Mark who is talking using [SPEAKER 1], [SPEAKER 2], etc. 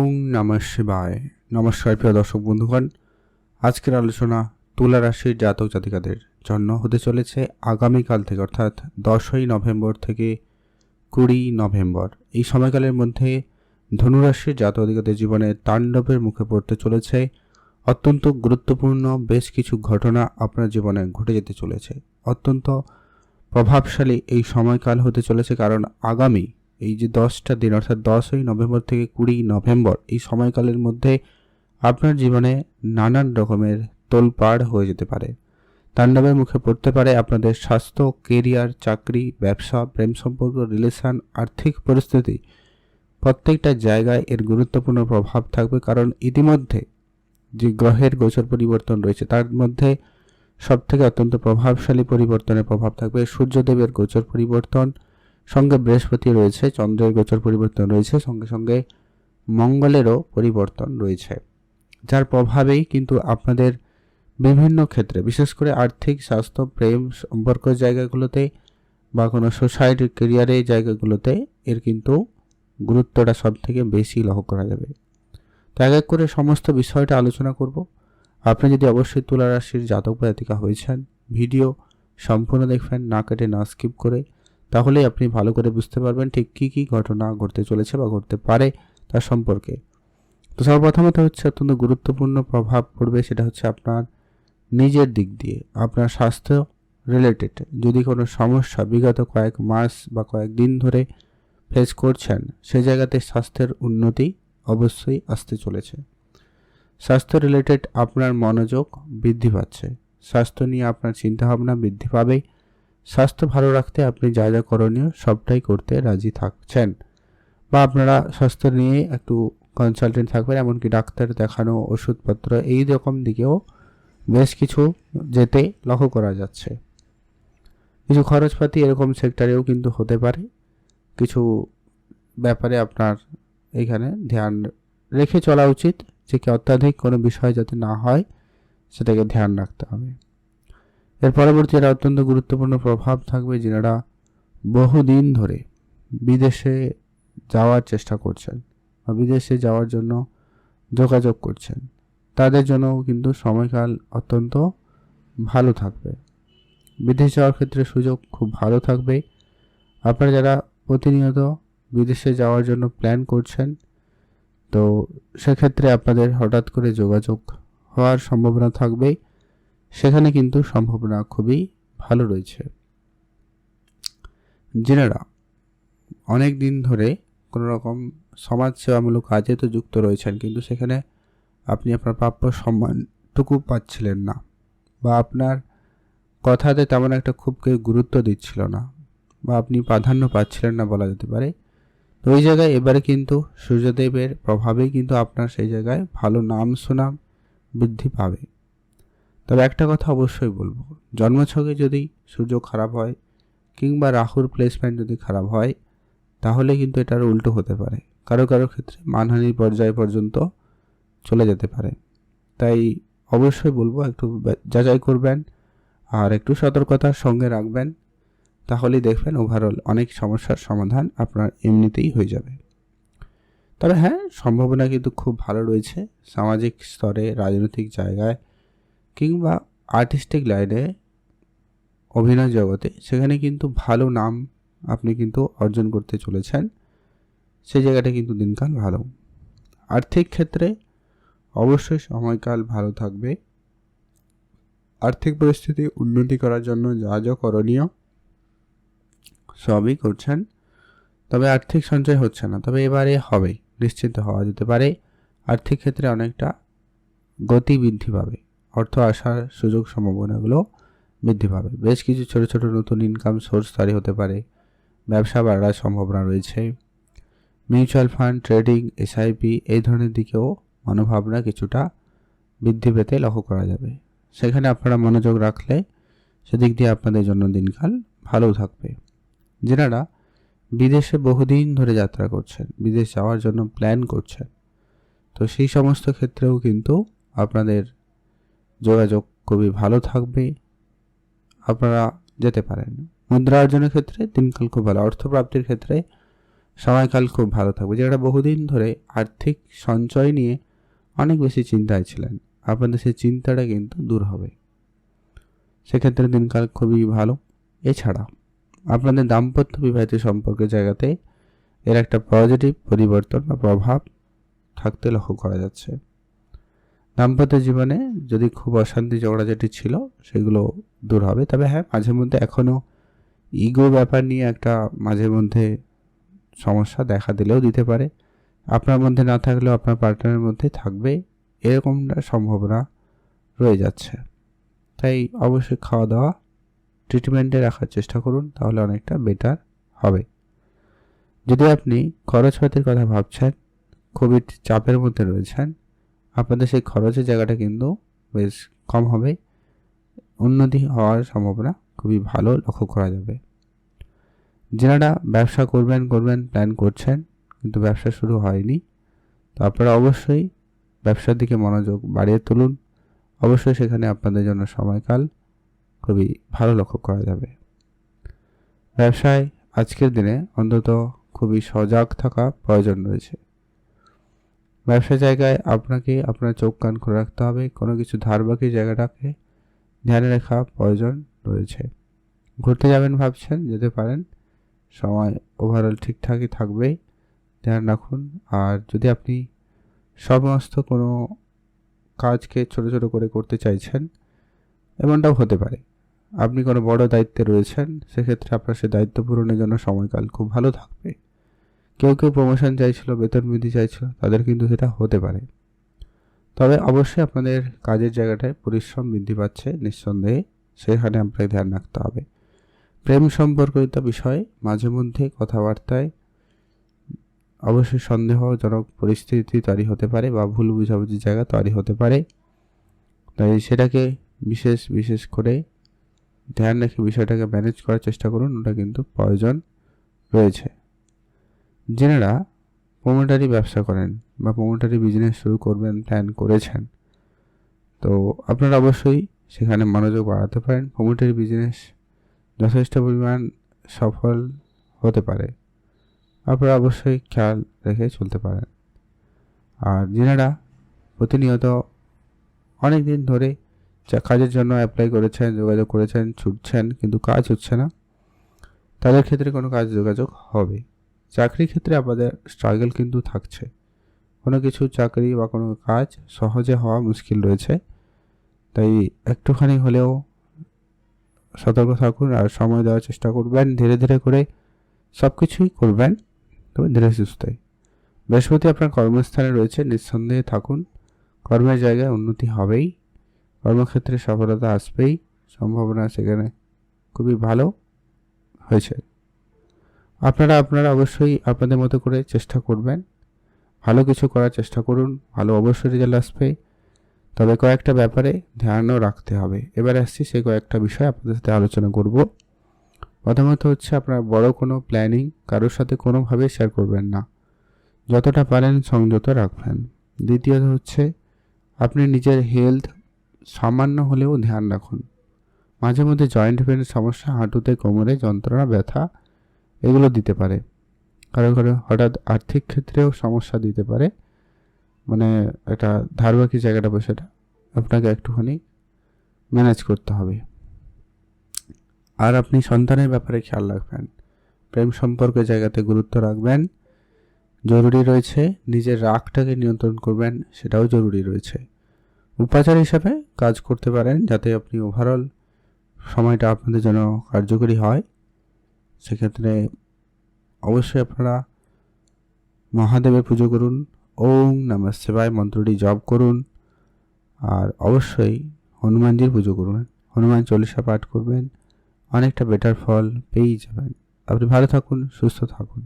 [SPEAKER 1] ওং নমঃ শিবায়। নমস্কার প্রিয় দর্শক বন্ধুগণ, আজকের আলোচনা তুলা রাশির জাতক জাতিকাদের জন্য হতে চলেছে আগামীকাল থেকে, অর্থাৎ দশই নভেম্বর থেকে কুড়ি নভেম্বর। এই সময়কালের মধ্যে ধনুরাশির জাতক জাতিকাদের জীবনে তাণ্ডবের মুখে পড়তে চলেছে। অত্যন্ত গুরুত্বপূর্ণ বেশ কিছু ঘটনা আপনার জীবনে ঘটে যেতে চলেছে। অত্যন্ত প্রভাবশালী এই সময়কাল হতে চলেছে কারণ আগামী এই যে দশটা দিন, অর্থাৎ দশই নভেম্বর থেকে কুড়ি নভেম্বর, এই সময়কালের মধ্যে আপনার জীবনে নানান রকমের তোলপাড় হয়ে যেতে পারে। তাণ্ডবের মুখে পড়তে পারে আপনাদের স্বাস্থ্য, কেরিয়ার, চাকরি, ব্যবসা, প্রেম সম্পর্ক, রিলেশন, আর্থিক পরিস্থিতি। প্রত্যেকটা জায়গায় এর গুরুত্বপূর্ণ প্রভাব থাকবে কারণ ইতিমধ্যে যে গ্রহের গোচর পরিবর্তন রয়েছে, তার মধ্যে সবথেকে অত্যন্ত প্রভাবশালী পরিবর্তনের প্রভাব থাকবে। সূর্যদেবের গোচর পরিবর্তন সঙ্গে বৃহস্পতি রয়েছে, চন্দ্রের গোচর পরিবর্তন রয়েছে, সঙ্গে সঙ্গে মঙ্গলেরও পরিবর্তন রয়েছে। যার প্রভাবেই কিন্তু আপনাদের বিভিন্ন ক্ষেত্রে, বিশেষ করে আর্থিক, স্বাস্থ্য, প্রেম সম্পর্ক জায়গাগুলোতে বা কোনো সোসাইটি কেরিয়ারে জায়গাগুলোতে এর কিন্তু গুরুত্বটা সব থেকে বেশি লক্ষ্য করা যাবে। তো এক এক করে সমস্ত বিষয়টা আলোচনা করব। আপনি যদি অবশ্যই তুলা রাশির জাতক জাতিকা হয়েছেন, ভিডিও সম্পূর্ণ দেখবেন, না কেটে না স্কিপ করে তাহলেই আপনি ভালো করে বুঝতে পারবেন ঠিক কী কী ঘটনা ঘটতে চলেছে বা ঘটতে পারে তার সম্পর্কে। তো সর্বপ্রথমত হচ্ছে অত্যন্ত গুরুত্বপূর্ণ প্রভাব পড়বে সেটা হচ্ছে আপনার নিজের দিক দিয়ে, আপনার স্বাস্থ্য রিলেটেড যদি কোনো সমস্যা বিগত কয়েক মাস বা কয়েক দিন ধরে ফেস করছেন, সে জায়গাতে স্বাস্থ্যের উন্নতি অবশ্যই আসতে চলেছে। স্বাস্থ্য রিলেটেড আপনার মনোযোগ বৃদ্ধি পাচ্ছে। স্বাস্থ্য নিয়ে আপনার চিন্তাভাবনা বৃদ্ধি পাবেই স্বাস্থ্য ভালো রাখতে আপনি যা যা করণীয় সবটাই করতে রাজি থাকছেন। বা আপনারা স্বাস্থ্য নিয়ে একটু কনসালটেন্ট থাকবেন, এমনকি ডাক্তার দেখানো ওষুধপত্র এই রকম দিকেও বেশ কিছু যেতে লক্ষ্য করা যাচ্ছে। কিছু খরচপাতি এরকম সেক্টরেও কিন্তু হতে পারে। কিছু ব্যাপারে আপনার এখানে ধ্যান রেখে চলা উচিত, যে কি অত্যাধিক কোনো বিষয় যাতে না হয়, সেটাকে ধ্যান রাখতে হবে। এর পরবর্তী এটা অত্যন্ত গুরুত্বপূর্ণ প্রভাব থাকবে যেনারা বহুদিন ধরে বিদেশে যাওয়ার চেষ্টা করছেন বা বিদেশে যাওয়ার জন্য যোগাযোগ করছেন। তাদের জন্য কিন্তু সময়কাল অত্যন্ত ভালো থাকবে। বিদেশ যাওয়ার ক্ষেত্রে সুযোগ খুব ভালো থাকবে। আপনারা যারা প্রতিনিয়ত বিদেশে যাওয়ার জন্য প্ল্যান করছেন, তো সেক্ষেত্রে আপনাদের হঠাৎ করে যোগাযোগ হওয়ার সম্ভাবনা থাকবেই সেখানে কিন্তু সম্ভাবনা খুবই ভালো রয়েছে। জেনারা, অনেক দিন ধরে কোনো রকম সমাজসেবামূলক কাজে তো যুক্ত রয়েছেন, কিন্তু সেখানে আপনি আপনার প্রাপ্য সম্মানটুকু পাচ্ছিলেন না বা আপনার কথাতে তেমন একটা খুব কেউ গুরুত্ব দিচ্ছিল না বা আপনি প্রাধান্য পাচ্ছিলেন না বলা যেতে পারে। তো ওই জায়গায় এবারে কিন্তু সূর্যদেবের প্রভাবেই কিন্তু আপনার সেই জায়গায় ভালো নাম সুনাম বৃদ্ধি পাবে। তবে একটা কথা অবশ্যই বলব। জন্মছকে যদি সূর্য খারাপ হয় কিংবা রাহুর প্লেসমেন্ট যদি খারাপ হয়, তাহলে কিন্তু এটার উল্টো হতে পারে। কারও কারও ক্ষেত্রে মানহানির পর্যায় পর্যন্ত চলে যেতে পারে। তাই অবশ্যই বলব একটু যাচাই করবেন আর একটু সতর্কতার সঙ্গে রাখবেন। তাহলেই দেখবেন ওভারঅল অনেক সমস্যার সমাধান আপনার এমনিতেই হয়ে যাবে। তবে হ্যাঁ সম্ভাবনা কিন্তু খুব ভালো রয়েছে। সামাজিক স্তরে, রাজনৈতিক জায়গায় কিংবা আর্টিস্টিক লাইনে অভিনয় জগতে সেখানে কিন্তু ভালো নাম আপনি কিন্তু অর্জন করতে চলেছেন। সেই জায়গাটা কিন্তু দিনকাল ভালো। আর্থিক ক্ষেত্রে অবশ্যই সময়কাল ভালো থাকবে। আর্থিক পরিস্থিতি উন্নতি করার জন্য যা যা করণীয় সবই করছেন। তবে আর্থিক সঞ্চয় হচ্ছে না, তবে এবারে হবে নিশ্চিত হওয়া যেতে পারে। আর্থিক ক্ষেত্রে অনেকটা গতি বৃদ্ধি পাবে। অর্থ আসার সুযোগ সম্ভাবনাগুলো বৃদ্ধি পাবে। বেশ কিছু ছোট ছোট নতুন ইনকাম সোর্স তৈরি হতে পারে। ব্যবসা বাড়ার সম্ভাবনা রয়েছে। মিউচুয়াল ফান্ড ট্রেডিং এসআইপি এই ধরনের দিকেও মনোভাবনা কিছুটা বৃদ্ধি পেতে লক্ষ্য করা যাবে। সেখানে আপনারা মনোযোগ রাখলে সেদিক দিয়ে আপনাদের জন্য দিনকাল ভালো থাকবে। যেনারা বিদেশে বহুদিন ধরে যাত্রা করছেন, বিদেশ যাওয়ার জন্য প্ল্যান করছেন, তো সেই সমস্ত ক্ষেত্রেও কিন্তু আপনাদের যোগাযোগ খুবই ভালো থাকবে। আপনারা যেতে পারেন। মুদ্রা অর্জনের ক্ষেত্রে দিনকাল খুব ভালো। অর্থপ্রাপ্তির ক্ষেত্রে সময়কাল খুব ভালো থাকবে। যেটা বহুদিন ধরে আর্থিক সঞ্চয় নিয়ে অনেক বেশি চিন্তায় ছিলেন। আপনাদের সেই চিন্তাটা কিন্তু দূর হবে। সেক্ষেত্রে দিনকাল খুবই ভালো। এছাড়া আপনাদের দাম্পত্য বিবাহিত সম্পর্কের জায়গাতে এর একটা পজিটিভ পরিবর্তন বা প্রভাব থাকতে লক্ষ্য করা যাচ্ছে। দাম্পত্য জীবনে যদি খুব অশান্তি ঝগড়াঝাটি ছিল, সেগুলো দূর হবে। তবে হ্যাঁ মাঝে মধ্যে এখনও ইগো ব্যাপার নিয়ে একটা মাঝে মধ্যে সমস্যা দেখা দিলেও দিতে পারে। আপনার মধ্যে না থাকলেও আপনার পার্টনারের মধ্যে থাকবে, এরকমটা সম্ভাবনা রয়ে যাচ্ছে। তাই অবশ্যই খাওয়া দাওয়া ট্রিটমেন্টে রাখার চেষ্টা করুন, তাহলে অনেকটা বেটার হবে। যদি আপনি খরচপাতির কথা ভাবছেন খুবই চাপের মধ্যে রয়েছেন আপনাদের সেই খরচের জায়গাটা কিন্তু বেশ কম হবে। উন্নতি হওয়ার সম্ভাবনা খুবই ভালো লক্ষ্য করা যাবে। যারা ব্যবসা করবেন করবেন প্ল্যান করছেন, কিন্তু ব্যবসা শুরু হয়নি, তো আপনারা অবশ্যই ব্যবসার দিকে মনোযোগ বাড়িয়ে তুলুন। অবশ্যই সেখানে আপনাদের জন্য সময়কাল খুবই ভালো লক্ষ্য করা যাবে। ব্যবসায় আজকের দিনে অন্তত খুবই সজাগ থাকা প্রয়োজন রয়েছে। ব্যবসা জায়গায় আপনাকে আপনার চোখ কান খুলে রাখতে হবে, কোনো কিছু ধার বাকি জায়গাটাকে ধ্যানে রাখা প্রয়োজন রয়েছে। ঘুরতে যাবেন ভাবছেন, যেতে পারেন, সময় ওভারঅল ঠিকঠাকই থাকবে ধ্যান রাখুন। আর যদি আপনি সমস্ত কোনো কাজকে ছোট ছোট করে করতে চাইছেন, এমনটাও হতে পারে। আপনি কোনো বড় দায়িত্বে রয়েছেন, সেক্ষেত্রে আপনার সে দায়িত্ব পূরণের জন্য সময়কাল খুব ভালো থাকবে। কেউ কেউ প্রমোশন চাইছিল, বেতন বৃদ্ধি চাইছিল, তাদের কিন্তু সেটা হতে পারে। তবে অবশ্যই আপনাদের কাজের জায়গাটায় পরিশ্রম বৃদ্ধি পাচ্ছে, নিঃসন্দেহে সেখানে আপনাকে ধ্যান রাখতে হবে। প্রেম সম্পর্কিত বিষয়ে, মাঝে মধ্যে কথাবার্তায় অবশ্যই সন্দেহজনক পরিস্থিতি তৈরি হতে পারে বা ভুল বুঝাবুঝির জায়গা তৈরি হতে পারে। তাই সেটাকে বিশেষ বিশেষ করে ধ্যান রেখে বিষয়টাকে ম্যানেজ করার চেষ্টা করুন, ওটা কিন্তু প্রয়োজন রয়েছে। যেনারা প্রোমোটারি ব্যবসা করেন বা প্রোমোটারি বিজনেস শুরু করবেন প্ল্যান করেছেন। তো আপনারা অবশ্যই সেখানে মনোযোগ বাড়াতে পারেন। প্রোমোটারি বিজনেস যথেষ্ট পরিমাণ সফল হতে পারে। আপনারা অবশ্যই খেয়াল রেখে চলতে পারেন। আর যেনারা প্রতিনিয়ত অনেক দিন ধরে যা কাজের জন্য অ্যাপ্লাই করেছেন, যোগাযোগ করেছেন, ছুটছেন, কিন্তু কাজ হচ্ছে না। তাদের ক্ষেত্রে কোনো কাজ যোগাযোগ হবে। চাকরির ক্ষেত্রে আপনাদের স্ট্রাগল কিন্তু থাকছে। কোনো কিছু চাকরি বা কোনো কাজ সহজে হওয়া মুশকিল রয়েছে। তাই একটুখানি হলেও সতর্ক থাকুন আর সময় দেওয়ার চেষ্টা করবেন। ধীরে ধীরে করে সব কিছুই করবেন, তবে ধীরে সুস্থে বৃহস্পতি আপনার কর্মস্থানে রয়েছে, নিঃসন্দেহে থাকুন। কর্মের জায়গায় উন্নতি হবেই। কর্মক্ষেত্রে সফলতা আসবেই। সম্ভাবনা সেখানে খুবই ভালো হয়েছে। আপনারা আপনারা অবশ্যই আপনাদের মতো করে চেষ্টা করবেন। ভালো কিছু করার চেষ্টা করুন, ভালো অবশ্যই রেজাল্ট আসবে। তবে কয়েকটা ব্যাপারে ধ্যানও রাখতে হবে। এবার আসছি সেই কয়েকটা বিষয় আপনাদের সাথে আলোচনা করব। প্রথমত হচ্ছে আপনার বড় কোনো প্ল্যানিং কারোর সাথে কোনোভাবে শেয়ার করবেন না। যতটা পারেন সংযত রাখবেন। দ্বিতীয়ত হচ্ছে আপনি নিজের হেলথ সামান্য হলেও ধ্যান রাখুন। মাঝে মধ্যে জয়েন্ট পেনের সমস্যা, হাঁটুতে কোমরে যন্ত্রণা, ব্যথা এগুলো দিতে পারে। কারও কারও হঠাৎ আর্থিক ক্ষেত্রেও সমস্যা দিতে পারে। মানে একটা ধারবাকি জায়গাটা বসেটা আপনাকে একটুখানি ম্যানেজ করতে হবে। আর আপনি সন্তানের ব্যাপারে খেয়াল রাখবেন। প্রেম সম্পর্কের জায়গাতে গুরুত্ব রাখবেন। জরুরি রয়েছে নিজের রাগটাকে নিয়ন্ত্রণ করবেন, সেটাও জরুরি রয়েছে। উপাচার হিসাবে কাজ করতে পারেন, যাতে আপনি ওভারঅল সময়টা আপনাদের জন্য কার্যকরী হয়। সেক্ষেত্রে অবশ্যই আপনারা মহাদেবের পুজো করুন, ওম নম শিবায় মন্ত্রটি জপ করুন, আর অবশ্যই হনুমানজির পুজো করবেন হনুমান চল্লিশা পাঠ করবেন, অনেকটা বেটার ফল পেয়েই যাবেন। আপনি ভালো থাকুন, সুস্থ থাকুন।